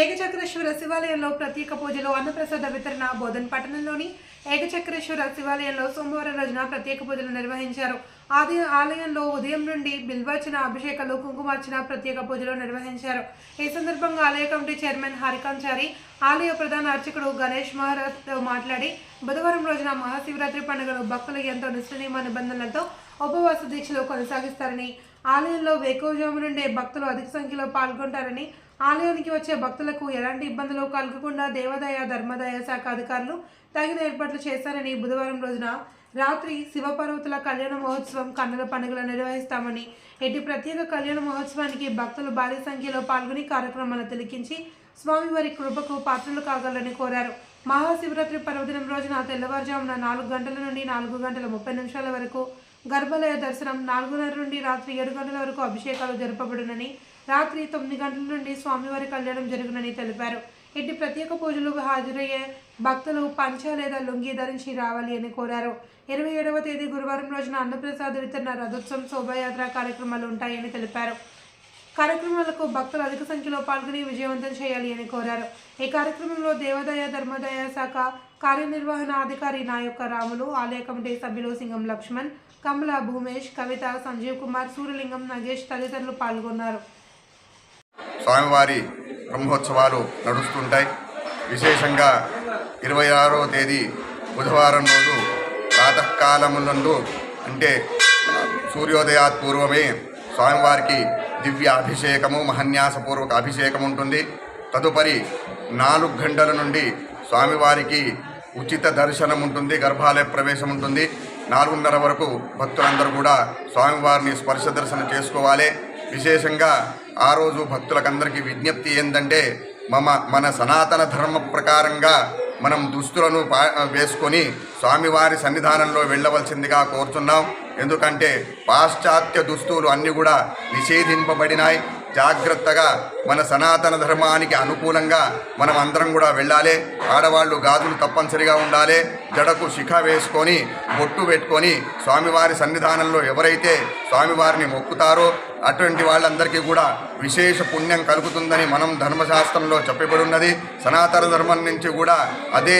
ఏకచక్రేశ్వర శివాలయంలో ప్రత్యేక పూజలు అన్నప్రసాద వితరణ బోధన్ పట్టణంలోని ఏకచక్రేశ్వర శివాలయంలో సోమవారం రోజున ప్రత్యేక పూజలు నిర్వహించారు. ఆది ఆలయంలో ఉదయం నుండి బిల్వార్చన అభిషేకాలు కుంకుమార్చన ప్రత్యేక పూజలు నిర్వహించారు. ఈ సందర్భంగా ఆలయ కమిటీ చైర్మన్ హరికాంచారి ఆలయ ప్రధాన అర్చకుడు గణేష్ మహారాజ్తో మాట్లాడి బుధవారం రోజున మహాశివరాత్రి పండుగను భక్తులు ఎంతో నిష్ట నియమ నిబంధనలతో ఉపవాస దీక్షలు కొనసాగిస్తారని ఆలయంలో వేకువజాము నుండే భక్తులు అధిక సంఖ్యలో పాల్గొంటారని ఆలయానికి వచ్చే భక్తులకు ఎలాంటి ఇబ్బందులు కలగకుండా దేవాదాయ ధర్మదాయ శాఖ అధికారులు తగిన ఏర్పాట్లు చేశారని బుధవారం రోజున రాత్రి శివపార్వతుల కళ్యాణ మహోత్సవం కన్నుల పండుగలు నిర్వహిస్తామని ఎట్టి ప్రత్యేక కళ్యాణ మహోత్సవానికి భక్తులు భారీ సంఖ్యలో పాల్గొని కార్యక్రమాలను తిలకించి స్వామివారి కృపకు పాత్రలు కాగలని కోరారు. మహాశివరాత్రి పర్వదినం రోజున తెల్లవారుజామున నాలుగు గంటల నుండి నాలుగు గంటల ముప్పై నిమిషాల వరకు గర్భాలయ దర్శనం నాలుగున్నర నుండి రాత్రి ఏడు గంటల వరకు అభిషేకాలు జరపబడునని రాత్రి తొమ్మిది గంటల నుండి స్వామివారి కళ్యాణం జరుగునని తెలిపారు. ఇట్టి ప్రత్యేక పూజలకు హాజరయ్యే భక్తులు పంచ లేదా లుంగి ధరించి రావాలి అని కోరారు. ఇరవై ఏడవ తేదీ గురువారం రోజున అన్నప్రసాద్ వితరణ రథోత్సవం శోభాయాత్ర కార్యక్రమాలు ఉంటాయని తెలిపారు. కార్యక్రమాలకు భక్తులు అధిక సంఖ్యలో పాల్గొని విజయవంతం చేయాలి అని కోరారు. ఈ కార్యక్రమంలో దేవాదాయ ధర్మాదాయ శాఖ కార్యనిర్వహణ అధికారి నాయక రాములు ఆలయ కమిటీ సభ్యులు సింగం లక్ష్మణ్ కమల భూమేష్ కవిత సంజీవ్ కుమార్ సూర్యలింగం నగేష్ తదితరులు పాల్గొన్నారు. స్వామివారి బ్రహ్మోత్సవాలు నడుస్తుంటాయి. విశేషంగా ఇరవై ఆరో తేదీ బుధవారం రోజు ప్రాతకాలమునందు అంటే సూర్యోదయాత్ పూర్వమే స్వామివారికి దివ్య అభిషేకము మహన్యాసపూర్వక అభిషేకం ఉంటుంది. తదుపరి నాలుగు గంటల నుండి స్వామివారికి ఉచిత దర్శనం ఉంటుంది గర్భాలయ ప్రవేశం ఉంటుంది. నాలుగున్నర వరకు భక్తులందరూ కూడా స్వామివారిని స్పర్శ దర్శనం చేసుకోవాలి. విశేషంగా ఆ రోజు భక్తులకందరికీ విజ్ఞప్తి ఏంటంటే మమ మన సనాతన ధర్మ ప్రకారంగా మనం దుస్తులను పా వేసుకొని స్వామివారి సన్నిధానంలో వెళ్ళవలసిందిగా కోరుతున్నాం ఎందుకంటే పాశ్చాత్య దుస్తులు అన్నీ కూడా నిషేధింపబడినాయి. జాగ్రత్తగా మన సనాతన ధర్మానికి అనుకూలంగా మనం అందరం కూడా వెళ్ళాలి. ఆడవాళ్ళు గాజులు తప్పనిసరిగా ఉండాలి. జడకు శిఖ వేసుకొని బొట్టు పెట్టుకొని స్వామివారి సన్నిధానంలో ఎవరైతే స్వామివారిని మొక్కుతారో అటువంటి వాళ్ళందరికీ కూడా విశేష పుణ్యం కలుగుతుందని మనం ధర్మశాస్త్రంలో చెప్పబడి ఉన్నది సనాతన ధర్మం నుంచి కూడా అదే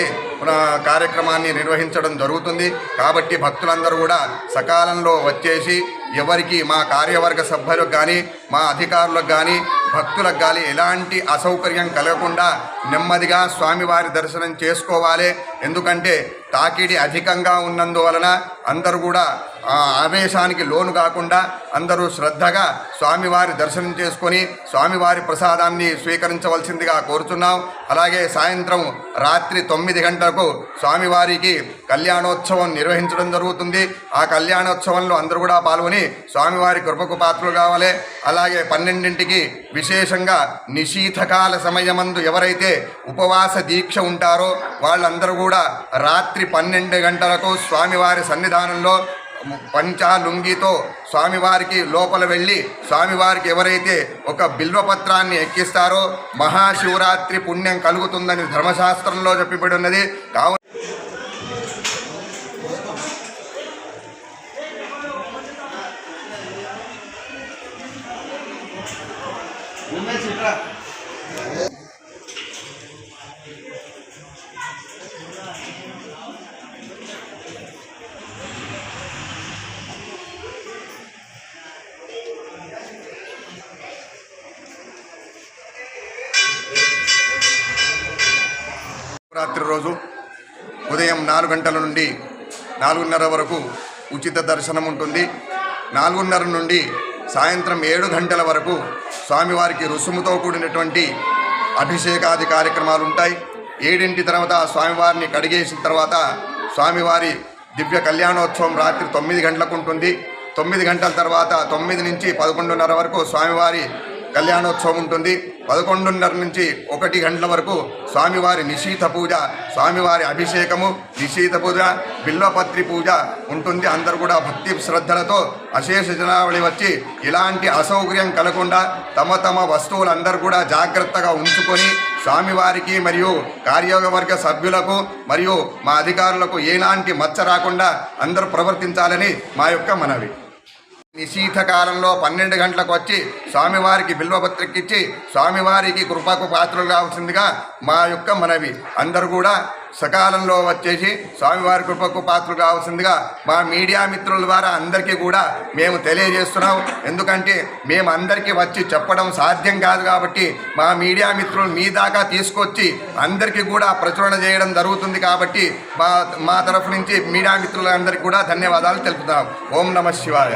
కార్యక్రమాన్ని నిర్వహించడం జరుగుతుంది. కాబట్టి భక్తులందరూ కూడా సకాలంలో వచ్చేసి ఎవరికి మా కార్యవర్గ సభ్యులకు కానీ మా అధికారులకు కానీ భక్తులకు కానీ ఎలాంటి అసౌకర్యం కలగకుండా నెమ్మదిగా స్వామివారి దర్శనం చేసుకోవాలి. ఎందుకంటే తాకిడి అధికంగా ఉన్నందువలన అందరూ కూడా ఆవేశానికి లోను కాకుండా అందరూ శ్రద్ధగా స్వామివారి దర్శనం చేసుకొని స్వామివారి ప్రసాదాన్ని స్వీకరించవలసిందిగా కోరుతున్నాం అలాగే సాయంత్రం రాత్రి తొమ్మిది గంటలకు స్వామివారికి కళ్యాణోత్సవం నిర్వహించడం జరుగుతుంది. ఆ కళ్యాణోత్సవంలో అందరూ కూడా పాల్గొని స్వామివారి కృపకు పాత్రలు కావాలి. అలాగే పన్నెండింటికి విశేషంగా నిశీతకాల సమయమందు ఎవరైతే ఉపవాస దీక్ష ఉంటారో వాళ్ళందరూ కూడా రాత్రి పన్నెండు గంటలకు స్వామివారి సన్నిధానంలో పంచా లుంగితో స్వామివారికి లోపల వెళ్ళి స్వామివారికి ఎవరైతే ఒక బిల్వపత్రాన్ని ఎక్కిస్తారో మహాశివరాత్రి పుణ్యం కలుగుతుందని ధర్మశాస్త్రంలో చెప్పబడి ఉన్నది. కావున శివరాత్రి రోజు ఉదయం నాలుగు గంటల నుండి నాలుగున్నర వరకు ఉచిత దర్శనం ఉంటుంది. నాలుగున్నర నుండి సాయంత్రం ఏడు గంటల వరకు స్వామివారికి రుసుముతో కూడినటువంటి అభిషేకాది కార్యక్రమాలు ఉంటాయి. ఏడింటి తర్వాత స్వామివారిని కడిగేసిన తర్వాత స్వామివారి దివ్య కళ్యాణోత్సవం రాత్రి తొమ్మిది గంటలకు ఉంటుంది. తొమ్మిది గంటల తర్వాత తొమ్మిది నుంచి పదకొండున్నర వరకు స్వామివారి కళ్యాణోత్సవం ఉంటుంది. పదకొండున్నర నుంచి ఒకటి గంటల వరకు స్వామివారి నిశీత పూజ స్వామివారి అభిషేకము నిశీత పూజ బిల్వపత్రి పూజ ఉంటుంది. అందరూ కూడా భక్తి శ్రద్ధలతో అశేష జనావళి వచ్చి ఇలాంటి అసౌకర్యం కలగకుండా తమ తమ వస్తువులందరూ కూడా జాగ్రత్తగా ఉంచుకొని స్వామివారికి మరియు కార్యవర్గ సభ్యులకు మరియు మా అధికారులకు ఎలాంటి మచ్చ రాకుండా అందరూ ప్రవర్తించాలని మా యొక్క మనవి. నిశీత కాలంలో పన్నెండు గంటలకు వచ్చి స్వామివారికి బిల్వపత్రిక ఇచ్చి స్వామివారికి కృపకు పాత్రలు కావాల్సిందిగా మా యొక్క మనవి. అందరూ కూడా సకాలంలో వచ్చేసి స్వామివారి కృపకు పాత్రలు కావాల్సిందిగా మా మీడియా మిత్రుల ద్వారా అందరికీ కూడా మేము తెలియజేస్తున్నాం. ఎందుకంటే మేము అందరికీ వచ్చి చెప్పడం సాధ్యం కాదు కాబట్టి మా మీడియా మిత్రులు మీ దాకా తీసుకొచ్చి అందరికీ కూడా ప్రచురణ చేయడం జరుగుతుంది కాబట్టి మా మా తరఫు నుంచి మీడియా మిత్రులందరికీ కూడా ధన్యవాదాలు తెలుపుతాం ఓం నమ శివాయ.